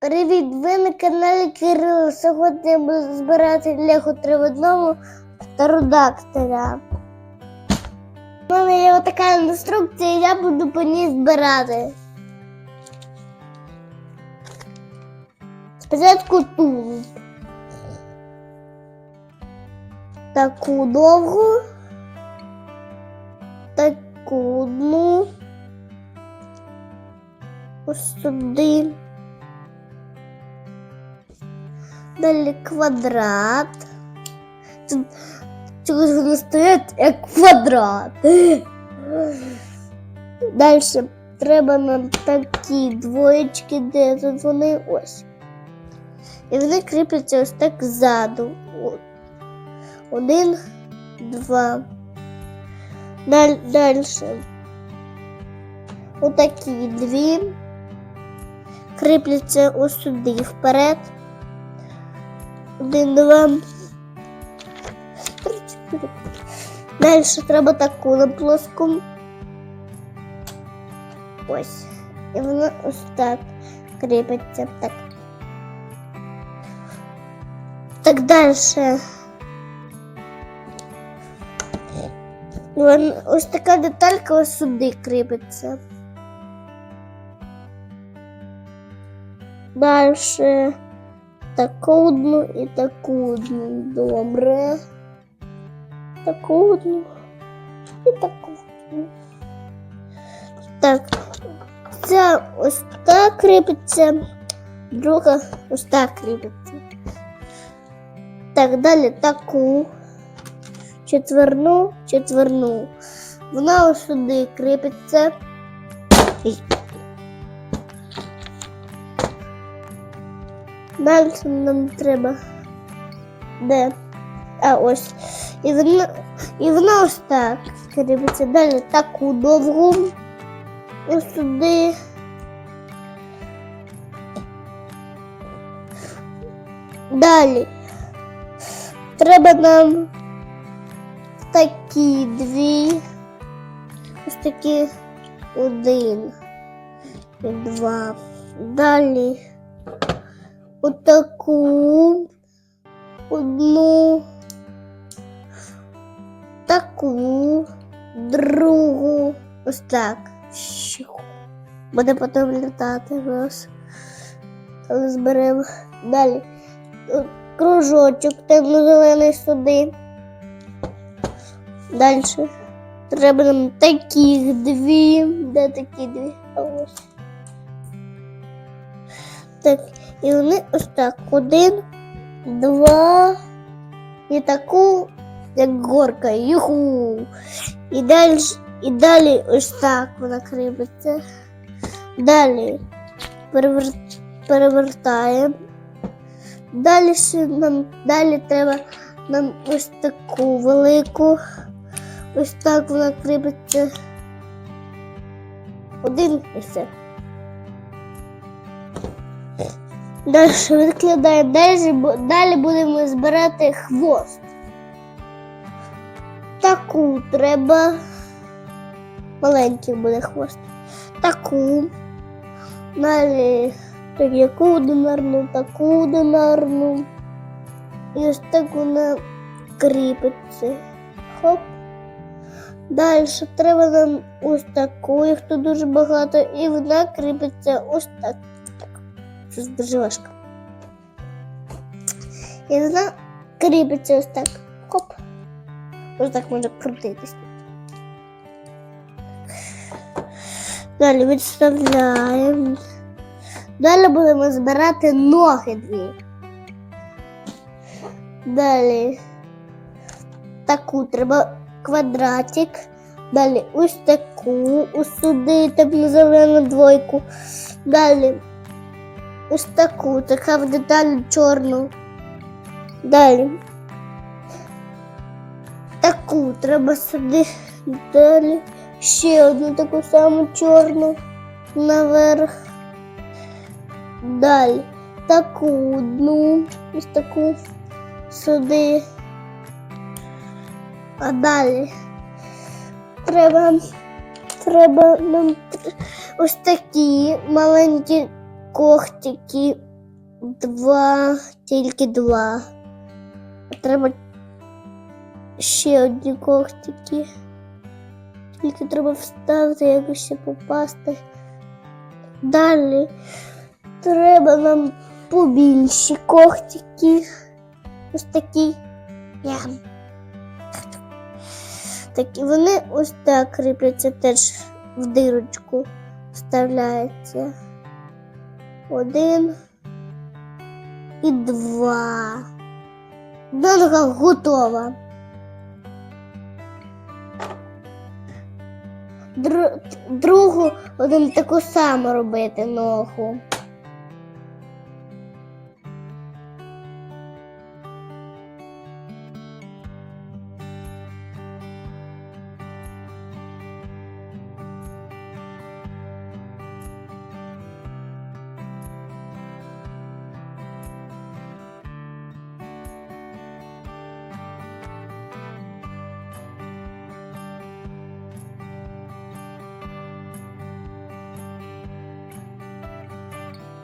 Привіт! Ви на каналі Кирило. Сьогодні я буду збирати Лего 3 в. У мене є така інструкція, я буду по ній збирати. Спочатку тулуб. Таку довгу. Таку одну. Ось сюди. Далі квадрат. Чогось вони стоять як квадрат. Далі треба нам такі двоєчки, де тут вони ось. І вони кріпляться ось так ззаду. Один, два. Далі. Далі. Отакі дві. Кріпляться ось сюди вперед. Один, два. три, чотири. Далі треба таку на плоску. Ось. І вона ось так кріпиться. Так. Так далі. Вон- Ось така деталька ось сюди кріпиться. Далі Таку одну і таку одну. Добре. Таку одну і таку одну. Так. Ця ось так кріпиться, друга ось так кріпиться. Так, далі таку. Четверну, четверну. Вона ось сюди кріпиться. Далі нам треба. Де? А ось. І вона, і вона ось так кріпиться. Далі таку довгу. Ось сюди. Далі. Треба нам такі дві. Ось такі один і два. Далі отаку одну, таку, другу. Ось так. Буде потім літати нас. Коли зберемо. Далі. Кружочок темно-зелений сюди. Далі. Треба нам таких дві. Де такі дві? Ось. Так, і вони ось так. Один, два. І таку, як горка. Юху. І далі, і далі ось так вона кріпиться. Далі перевер... перевертаємо. Далі нам далі треба нам ось таку велику. Ось так вона кріпиться. Один і все. Далі відкладаємо. Далі, далі будемо збирати хвост. Таку треба. Маленький буде хвост. Таку. Далі так, яку одинарну, таку одинарну. І ось так вона кріпиться. Хоп. Далі треба нам ось таку, їх тут дуже багато, і вона кріпиться ось так. Це дуже. І вона кріпиться ось так. Хоп. Ось так може крутитись. Далі відставляємо. Далі будемо збирати ноги дві. Далі таку треба квадратик. Далі ось таку, ось сюди темно-зелену двойку. Далі ось таку, така в деталь чорну. Далі. Таку треба сюди. Далі ще одну таку саму чорну наверх. Далі таку одну, ось таку сюди. А далі треба, треба нам ось такі маленькі когтики два, тільки два. Треба ще одні когтики. Тільки треба вставити, якось ще попасти. Далі треба нам побільші когтики. Ось такі. Ям. Такі вони ось так кріпляться теж в дирочку вставляється. Один і два. Дорога готова. Другу будемо таку саму робити ногу.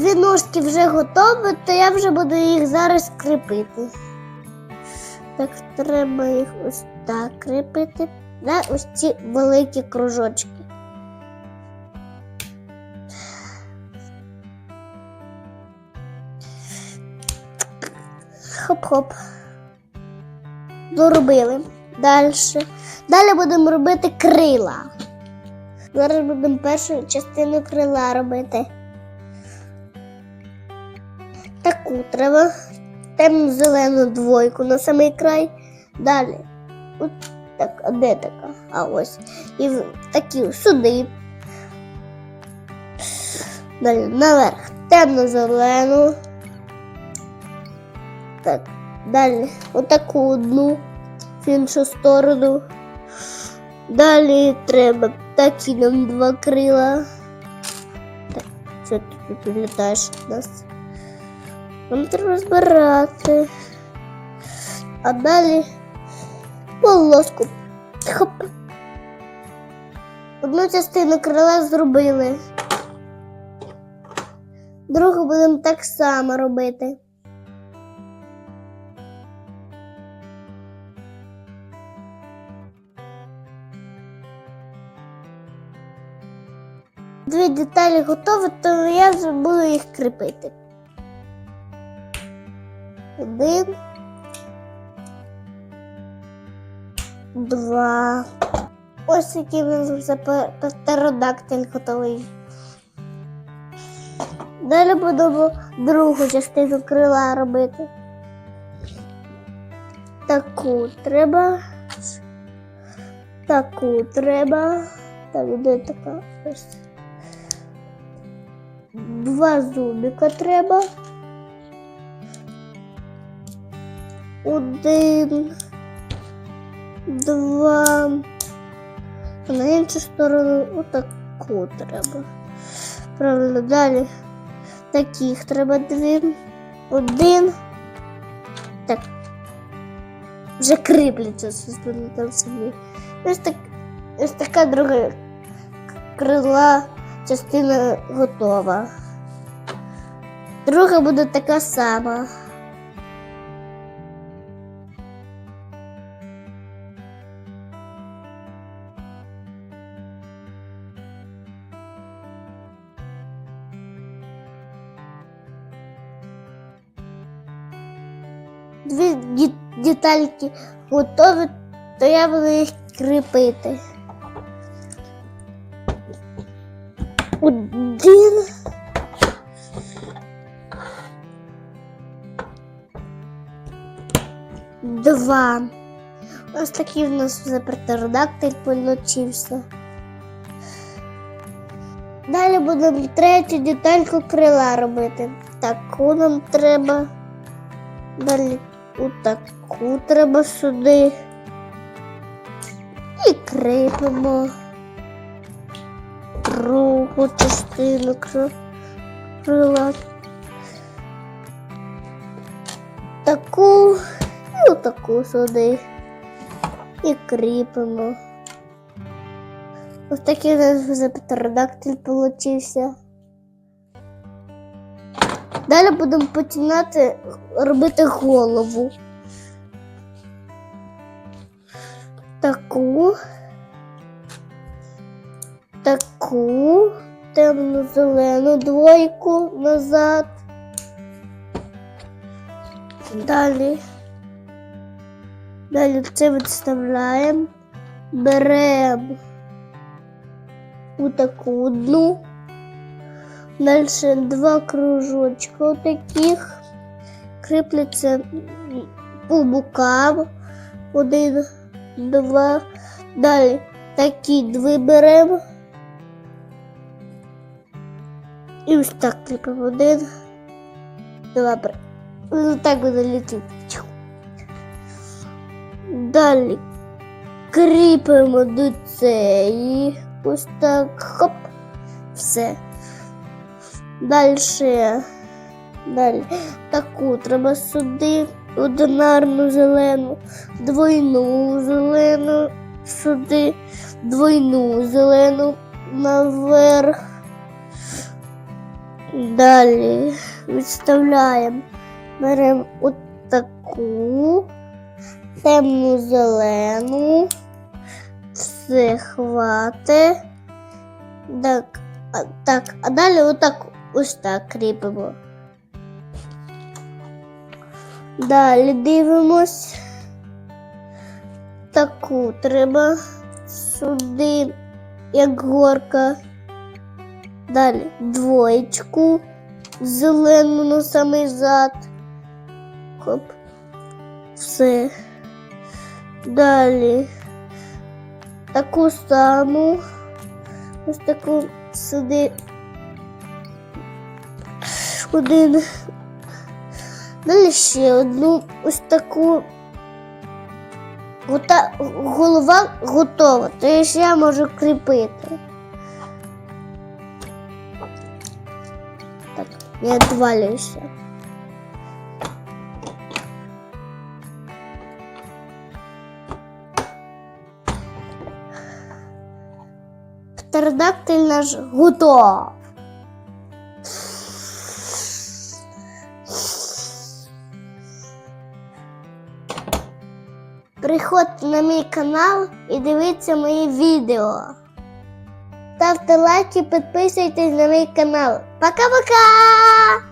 Дві ножки вже готові, то я вже буду їх зараз кріпити. Так, треба їх ось так кріпити на ось ці великі кружочки. Хоп-хоп. Доробили. Далі. Далі будемо робити крила. Зараз будемо першу частину крила робити. Треба темно-зелену двойку на самий край. Далі. От так, а де така? А ось. І такі сюди. Далі наверх. Темно-зелену. Так. Далі отаку одну в іншу сторону. Далі треба такі нам два крила. Так, що ти тут літаєш у нас? Нам треба збирати. А далі полоску. Хоп. Одну частину крила зробили. Другу будемо так само робити. Дві деталі готові, то я буду їх кріпити. Один. Два. Ось який в нас вже пе- птеродактиль готовий. Далі будемо другу частину крила робити. Таку треба. Таку треба. Так, де така? Ось. Два зубика треба. Один, два. А на іншу сторону отаку треба. Правильно, далі таких треба дві. Один. Так. Вже кріпляться там собі. Ось, так, ось така друга крила частина готова. Друга буде така сама. Дві детальки готові, то я буду їх кріпити. Один. Два. Ось такий в нас вже птеродактиль получився. Далі будемо третю детальку крила робити. Таку нам треба. Далі отаку треба сюди. І кріпимо другу частину кри- крила. Таку і отаку сюди. І кріпимо. Ось такий у нас вже птеродактиль получився. Далі будемо починати робити голову. Таку. Таку темно-зелену двойку назад. Далі. Далі це відставляємо. Беремо у таку одну. Далі два кружочка таких. Кріпляться по бокам. Один, два. Далі такі дві беремо. І ось так кріпимо. Один, два, три. Ну, так буде літити. Чу. Далі кріпимо до цієї. Ось так. Хоп. Все. Далі. Далі. Таку треба сюди. Одинарну зелену, двойну зелену сюди, двойну зелену наверх. Далі відставляємо. Беремо от таку темну зелену. Все хватить. Так, так, а далі отак ось так кріпимо. Далі дивимось. Таку треба сюди, як горка. Далі двоєчку зелену на самий зад. Хоп. Все. Далі таку саму. Ось таку сюди. Один. Далі ще одну ось таку. Гота... Голова готова, то ще я можу кріпити. Так, я відвалююся. Птеродактиль наш готов. Приходьте на мій канал і дивіться мої відео. Ставте лайки, підписуйтесь на мій канал. Пока-пока!